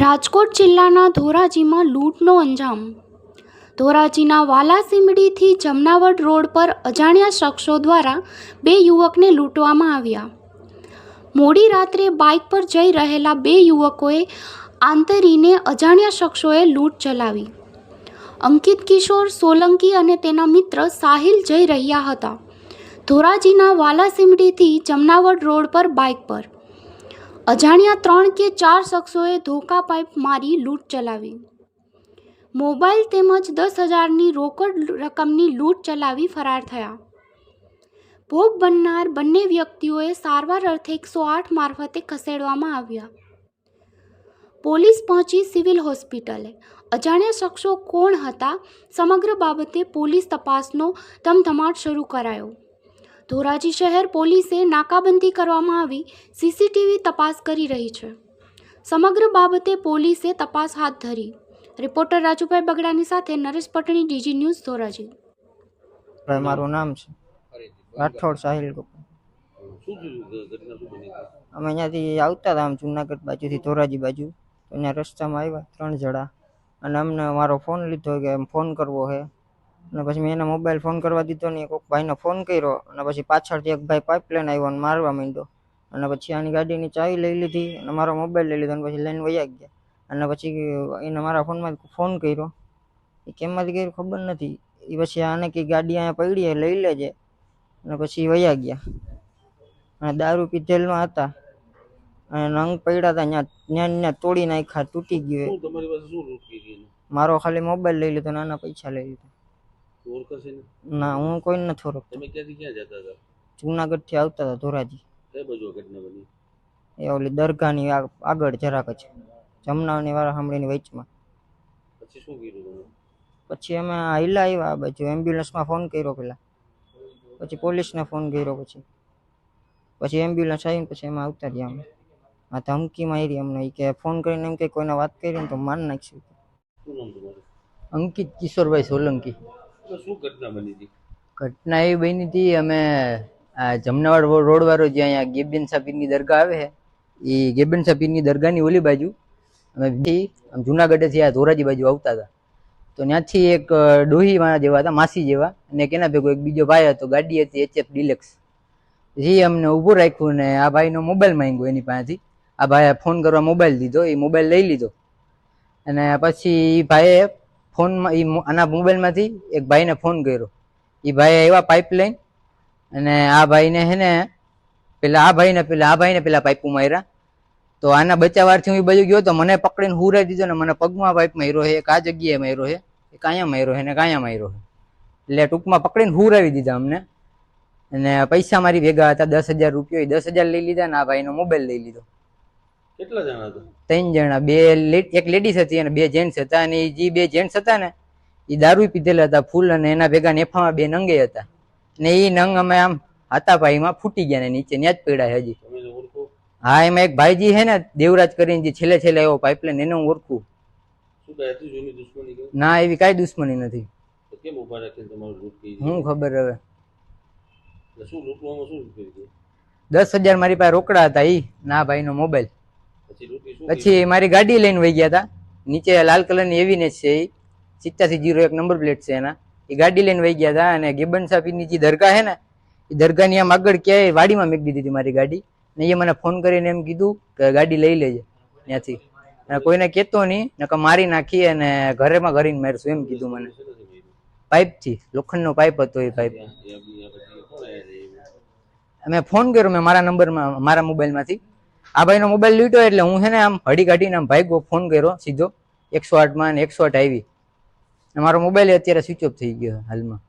રાજકોટ જિલ્લાના ધોરાજીમાં લૂંટનો અંજામ. ધોરાજીના વાલાસીમડીથી જમનાવડ રોડ પર અજાણ્યા શખ્સો દ્વારા બે યુવકને લૂંટવામાં આવ્યા. મોડી રાત્રે બાઇક પર જઈ રહેલા બે યુવકોએ આંતરીને અજાણ્યા શખ્સોએ લૂંટ ચલાવી. અંકિત કિશોર સોલંકી અને તેના મિત્ર સાહિલ જઈ રહ્યા હતા. ધોરાજીના વાલાસીમડીથી જમનાવડ રોડ પર બાઇક પર અજાણ્યા ત્રણ કે ચાર શખ્સોએ ધોકા પાઇપ મારી લૂંટ ચલાવી. મોબાઈલ તેમજ દસ હજારની રોકડ રકમની લૂંટ ચલાવી ફરાર થયા. ભોગ બનનાર બંને વ્યક્તિઓએ સારવાર અર્થે એકસો આઠ મારફતે ખસેડવામાં આવ્યા. પોલીસ પહોંચી સિવિલ હોસ્પિટલે. અજાણ્યા શખ્સો કોણ હતા? સમગ્ર બાબતે પોલીસ તપાસનો ધમધમાટ શરૂ કરાયો. ધોરાજી શહેર પોલીસે નાકાબંધી કરવામાં આવી સીસીટીવી તપાસ કરી રહી છે. સમગ્ર બાબતે પોલીસે તપાસ હાથ ધરી. રિપોર્ટર રાજુભાઈ બગડાની સાથે નરેશ પટણી ડીજી ન્યૂઝ ધોરાજી. મારું નામ છે. રાઠોડ સાહિલ હતી? અમે અહીંયાથી આવતા હતા આમ જુનાગઢ બાજુથી ધોરાજી બાજુ. તો અહીંયા રસ્તામાં આવ્યા ત્રણ જણા. અને અમને મારો ફોન લીધો કે એમ ફોન કરવો છે અને પછી મેં એને મોબાઈલ ફોન કરવા દીધો ને કોઈક ભાઈને ફોન કર્યો અને પછી પાછળથી એક ભાઈ પાઇપલાઇન આવ્યો અને મારવા માંડ્યો. અને પછી આની ગાડીની ચાવી લઈ લીધી અને મારો મોબાઈલ લઈ લીધો અને પછી લઈને વયા ગયા. અને પછી એને મારા ફોનમાં ફોન કર્યો. એ કેમમાંથી કર્યું ખબર નથી. એ પછી આને કે ગાડી અહીંયા પડી લઈ લેજે. અને પછી વયા ગયા. અને દારૂ પીધેલમાં હતા. અને નંગ પડ્યા હતા ત્યાં ત્યાં તોડી નાખ્યા તૂટી ગયું મારો ખાલી મોબાઈલ લઈ લીધો નાના પૈસા લઈ લીધા. ને? ના હું કોઈને નથી ઓળખતો. તમે ક્યાંથી ક્યાં જતા હતા? જુનાગઢથી આવતા હતા ધોરાજી. કઈ બાજુ ઘટના બની? એ ઓલી દરગાહની આગળ જરાક જ. જમનાની વાળા સાંભળીની વચમાં. પછી શું કર્યું તમે? પછી અમે હાઈલા આવ્યા બાજુ એમ્બ્યુલન્સમાં ફોન કર્યો પેલા. પછી પોલીસને ફોન કર્યો પછી. પછી એમ્બ્યુલન્સ આવીને પછી એમાં આવતા રહ્યા અમે. આ ધમકી મારી અમને. કે ફોન કરીને એમ કે કોઈને વાત કરી ને તો માન નાખશું. શું નામ તમારું? અંકિત કિશોરભાઈ સોલંકી. ઘટના એવી બની હતી, અમે આ જમનાવાડ રોડ વાળો જે અહીંયા ગેબિન સાપીરની દરગાહ આવે છે એ ગેબિન સાપીરની દરગાહની ઓલી બાજુ, અમે જુનાગઢથી આ ધોરાજી બાજુ આવતા હતા. તો ત્યાંથી એક ડોહી વાળા જેવા હતા, માસી જેવા, અને કેના ભેગો એક બીજો ભાઈ હતો, ગાડી હતી એચએફ ડિલેક્સ. એ અમને ઊભું રાખ્યું ને આ ભાઈનો મોબાઈલ માંગ્યો એની પાસેથી. આ ભાઈએ ફોન કરવા મોબાઈલ દીધો એ મોબાઈલ લઈ લીધો. અને પછી એ ભાઈએ ફોનમાં એ આના મોબાઈલમાંથી એક ભાઈને ફોન કર્યો. એ ભાઈ આવ્યા પાઇપલાઈન અને આ ભાઈને હે ને, પેલા આ ભાઈને, પેલા આ ભાઈને પેલા પાઇપું માર્યા તો આના બચાવાથી હું એ બાજુ ગયો તો મને પકડીને હુરાઈ દીધો ને મને પગમાં પાઇપ માર્યો છે એક આ જગ્યાએ માર્યો છે એક અહીંયા માર્યો છે ને એક માર્યો છે એટલે ટૂંકમાં પકડીને હુરાવી દીધા અમને. અને પૈસા મારી ભેગા હતા, દસ હજાર રૂપિયા દસ હજાર લઈ લીધા ને આ ભાઈનો મોબાઈલ લઈ લીધો. કેટલા જણા હતા? ત્રણ જણા. બે એક લેડીઝ હતી અને બે જેન્ટ્સ હતા. અને જે બે જેન્ટ્સ હતા ને એ દારૂ પીધેલા હતા ફૂલ અને એના ભેગા નેફામાં બે નંગે હતા. ને એ નંગ અમે આમ હાથાપાઈમાં ફૂટી ગયા ને નીચે. ત્યાં જ પડ્યા હજી. હા એમાં એક ભાઈજી છે ને દેવરાજ કરીને જે છેલ્લે છેલ્લે એવો પાઇપલાઈન એને હું ઓળખું. ના એવી કાંઈ દુશ્મની નથી. કેમ ઊભા રાખીને તમારું લૂંટ કરી હું ખબર હવે. શું લૂંટવામાં શું દસ હજાર મારી પાસે રોકડા હતા ઈ ના ભાઈનો મોબાઈલ પછી મારી ગાડી લઈને વહી ગયા હતા નીચે લાલ કલરની એવીનેસ છે એ સિત્યાસી જીરો એક નંબર પ્લેટ છે એના. એ ગાડી લઈને વહી ગયા હતા અને ગેબન સાફીની જે દરગાહ છે ને એ દરગાહની આમ આગળ ક્યાંય વાડીમાં મેક દીધી હતી મારી ગાડી. ને એ મને ફોન કરીને એમ કીધું કે ગાડી લઈ લેજે ત્યાંથી. અને કોઈને કહેતો નહીં નકર મારી નાખી અને ઘરેમાં ઘરીને મારશું એમ કીધું મને. પાઇપથી લોખંડનો પાઇપ હતો એ પાઇપ. ત્યાં- ત્યાં બી- ત્યાં પછી કોણ આયા છે એ? મેં ફોન કર્યો મેં મારા નંબરમાં મારા મોબાઈલમાંથી. આ ભાઈનો મોબાઈલ લીધો એટલે હું છે ને આમ હડી કાઢીને આમ ભાઈ ફોન કર્યો સીધો. એકસો આઠમાં ને એકસો આઠ આવી. મારો મોબાઈલ અત્યારે સ્વિચ ઓફ થઈ ગયો હાલમાં.